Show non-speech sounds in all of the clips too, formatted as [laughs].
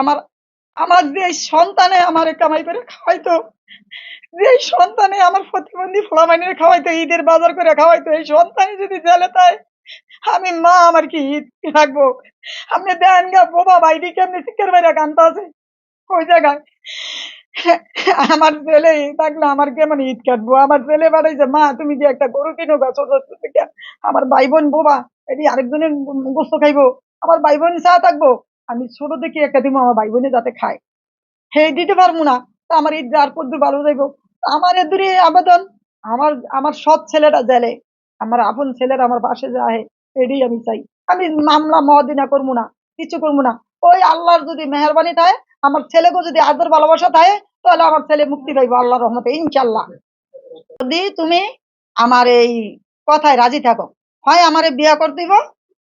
আমার আমার যে সন্তানে আমার কামাই করে খাওয়াইতো, যে সন্তানে আমার প্রতিবন্ধী ফলামাইনের খাওয়াইতো, ঈদের বাজার করে খাওয়াইতো, এই সন্তানে যদি জেলে তাই, আমি মা আমার কি ঈদ রাখব? আপনি দেন গা, বোবা বাইরে কেমনি শিক্ষার বাইরে কান্তা আছে? ওই জায়গায়? [laughs] আমার ছেলে থাকলে আমার কেমন ঈদ কাটবো? আমার ছেলে বাড়াইছে মা, তুমি যে একটা গরু কিনো গা ছোট ছোট থেকে আমার ভাই বোন বোবা, এটি আরেকজনের গোস্ত খাইবো, আমার ভাই বোন চা থাকব, আমি ছোট দেখি একটা দিব আমার ভাই বোনে যাতে খায়। হে, দিতে পারব না, তা আমার ঈদ যার পদ্দুর ভালো যাইবো। আমার এদুরে আবেদন, আমার আমার সৎ ছেলেরা জেলে, আমার আপন ছেলেরা আমার পাশে যায় এটাই আমি চাই। আমি মামলা মহাদিনা করব না, কিছু করব না। ওই আল্লাহর যদি মেহরবানি থাকে আমার ছেলেকে যদি আদর ভালোবাসা থাকে তাহলে আমার ছেলে মুক্তি পাইবো আল্লাহর রহমতে ইনশাল্লাহ যদি তুমি আমার এই কথায় রাজি থাকো হয় আমারে বিয়া করতে দিব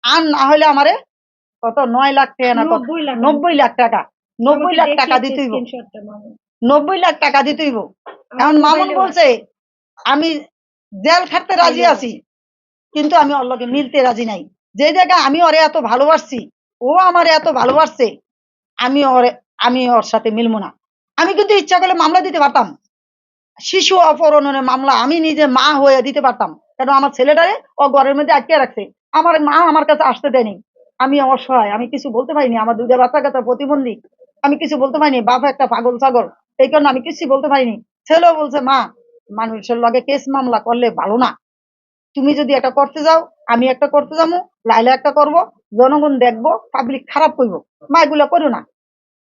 আর না হলে আমারে কত নয় লাখ টাকা না কত নব্বই লাখ। টাকা নব্বই লাখ টাকা দিতে হইব। নব্বই লাখ টাকা দিতে হইব। এখন মামুন বলছে আমি জেল খাটতে রাজি আছি কিন্তু আমি লগে মিলতে রাজি নাই। যে জায়গা আমি ওরে এত ভালোবাসছি ও আমারে এত ভালোবাসছে আমি ওরে আমি ওর সাথে মিলবো না। আমি কিন্তু ইচ্ছা করলে মামলা দিতে পারতাম। শিশু অপহরণের মামলা আমি নিজে মা হয়ে দিতে পারতাম। কারণ আমার ছেলেটারে ও ঘরের মধ্যে আটকে রাখছে। আমার মা আমার কাছে আসতে দেয়নি। আমি অসহায়, আমি কিছু বলতে পারিনি। আমার দুইটা বাচ্চা কাচ্চা প্রতিবন্ধী। আমি কিছু বলতে পারিনি। বাপ একটা পাগল ছাগল। এই কারণে আমি কিছু বলতে পারিনি। ছেলেও বলছে, মা, মানুষের লগে কেস মামলা করলে ভালো না। তুমি যদি একটা করতে যাও, আমি একটা করতে যাব, লাইলা একটা করব, জনগণ দেখব পাবলিক খারাপ করব। মা এগুলো করো না।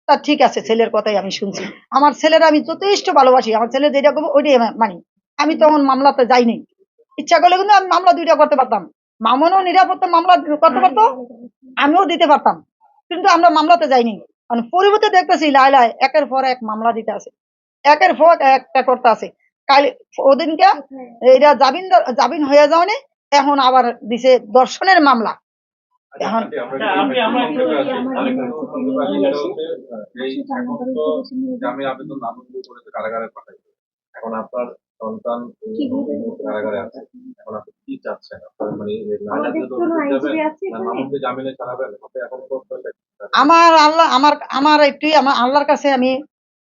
তা ঠিক আছে ছেলের কথাই আমি শুনছি। আমার ছেলের আমি যথেষ্ট ভালোবাসি আমার ছেলে যেটা করব ওইটাই মানি। আমি তখন মামলাতে যাইনি। ইচ্ছা করলে কিন্তু আমি মামলা দুইটা করতে পারতাম। মামনও নিরাপত্তা মামলা করতে পারতো আমিও দিতে পারতাম। কিন্তু আমরা মামলাতে যাইনি। মানে পরিবর্তে দেখতেছি লাইলায় একের পর এক মামলা দিতে আছে। একের পর একটা করতে আছে। কাল ওদিনকে এইটা জামিন জামিন হয়ে যাওয়ানে এখন আবার দিছে দর্শনের মামলা। জামিন আবেদন নামঞ্জুর করেছে কারাগারে পাঠাইছে এখন আপনার সন্তান কারাগারে আছে। এখন আপনি কি চাচ্ছেন? আপনার মানে? মামুনকে জামিনে ছাড়াবেন? এখন আমার আল্লাহ আমার আমার একটু আমার আল্লাহর কাছে আমি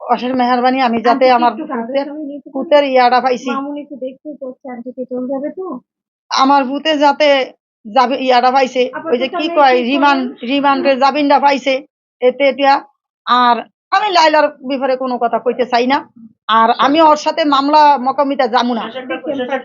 অশেষ মেহরবানি। আমি যাতে আমার ভূতের ভূতের ইয়াটা পাইছি। মামুনি একটু দেখতে চাচ্ছে চলে যাবে তো? আমার ভূতে যাতে যাবে ইয়াটা পাইছে। ওই যে কি কয় রিমান্ড রিমান্ডের জামিনটা পাইছে। এতে এটা আর আমি লাইলার ব্যাপারে কোনো কথা কইতে চাই না। আর আমি ওর সাথে মামলা মকামিতা জামু না। দেখেন